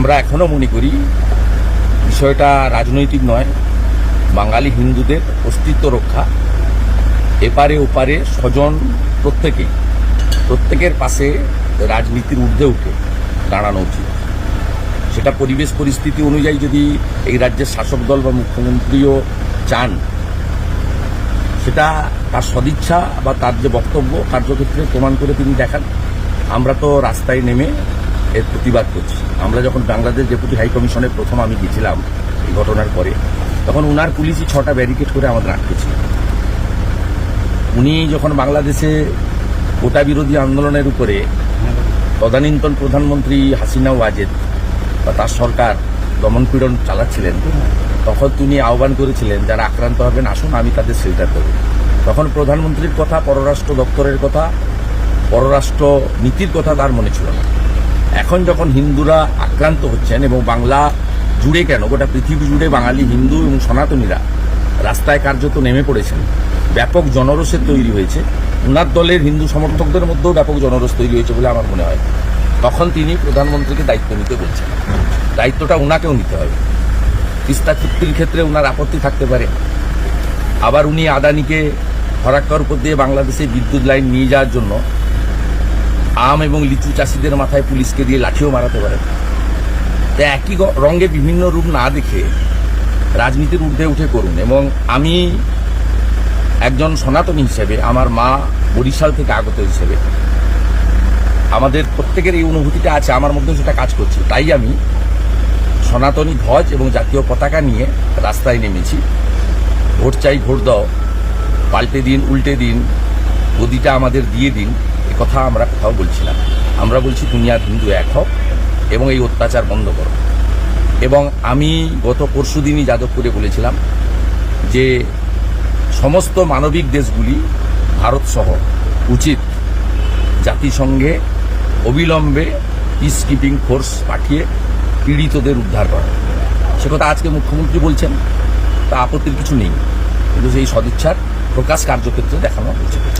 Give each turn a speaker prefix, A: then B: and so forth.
A: আমরা এখনও মনে করি বিষয়টা রাজনৈতিক নয়, বাঙালি হিন্দুদের অস্তিত্ব রক্ষা। এপারে ওপারে স্বজন প্রত্যেকেই, প্রত্যেকের পাশে রাজনীতির ঊর্ধ্বে উঠে দাঁড়ানো উচিত। সেটা পরিবেশ পরিস্থিতি অনুযায়ী যদি এই রাজ্যের শাসক দল বা মুখ্যমন্ত্রীও চান, সেটা তার সদিচ্ছা বা তার যে বক্তব্য, কার্যক্ষেত্রে প্রমাণ করে তিনি দেখান। আমরা তো রাস্তায় নেমে এর প্রতিবাদ করছি। আমরা যখন বাংলাদেশ ডেপুটি হাই কমিশনে প্রথম আমি গেছিলাম এই ঘটনার পরে, তখন উনার পুলিশই ছটা ব্যারিকেড করে আমাদের আটকেছিল উনি যখন বাংলাদেশে কোটা বিরোধী আন্দোলনের উপরে তদানীন্তন প্রধানমন্ত্রী হাসিনা ওয়াজেদ বা তার সরকার দমনপীড়ন চালাচ্ছিলেন, তখন তিনি আহ্বান করেছিলেন, যারা আক্রান্ত হবেন, আসুন, আমি তাদের শেল্টার দেব তখন প্রধানমন্ত্রীর কথা, পররাষ্ট্র দপ্তরের কথা, পররাষ্ট্র নীতির কথা তার মনে ছিল না। এখন যখন হিন্দুরা আক্রান্ত হচ্ছেন এবং বাংলা জুড়ে কেন, গোটা পৃথিবী জুড়ে বাঙালি, হিন্দু এবং সনাতনীরা রাস্তায় কার্যত নেমে পড়েছেন, ব্যাপক জনরোষের তৈরি হয়েছে। উনার দলের হিন্দু সমর্থকদের মধ্যেও ব্যাপক জনরোষ তৈরি হয়েছে বলে আমার মনে হয়। তখন তিনি প্রধানমন্ত্রীকে দায়িত্ব নিতে বলছেন। দায়িত্বটা ওনাকেও নিতে হবে। তিস্তা চুক্তির ক্ষেত্রে ওনার আপত্তি থাকতে পারে। আবার উনি আদানিকে ফরাক্কার উপর দিয়ে বাংলাদেশে বিদ্যুৎ লাইন নিয়ে যাওয়ার জন্য আম এবং লিচু চাষিদের মাথায় পুলিশকে দিয়ে লাঠিও মারাতে পারেন তো একই রঙে বিভিন্ন রূপ না দেখে রাজনীতির ঊর্ধ্বে উঠে করুন এবং আমি একজন সনাতনী হিসেবে, আমার মা বরিশাল থেকে আগত হিসেবে, আমাদের প্রত্যেকের এই অনুভূতিটা আছে, আমার মধ্যে সেটা কাজ করছে তাই আমি সনাতনী ধ্বজ এবং জাতীয় পতাকা নিয়ে রাস্তায় নেমেছি। ভোট চাই, ভোট দাও, পাল্টে দিন, উল্টে দিন, গদিটা আমাদের দিয়ে দিন। কথা আমরা কোথাও বলছি না। আমরা বলছি দুনিয়ার হিন্দু এক হোক এবং এই অত্যাচার বন্ধ করো। এবং আমি গত পরশু দিনই যাদবপুরে বলেছিলাম যে, সমস্ত মানবিক দেশগুলি, ভারত সহ উচিত জাতিসংঘে অবিলম্বে পিস কিপিং ফোর্স পাঠিয়ে পীড়িতদের উদ্ধার করা। সে কথা আজকে মুখ্যমন্ত্রী বলছেন, তা আপত্তির কিছু নেই। কিন্তু সেই সদিচ্ছার প্রকাশ কার্যক্ষেত্রে দেখানো হয়েছে।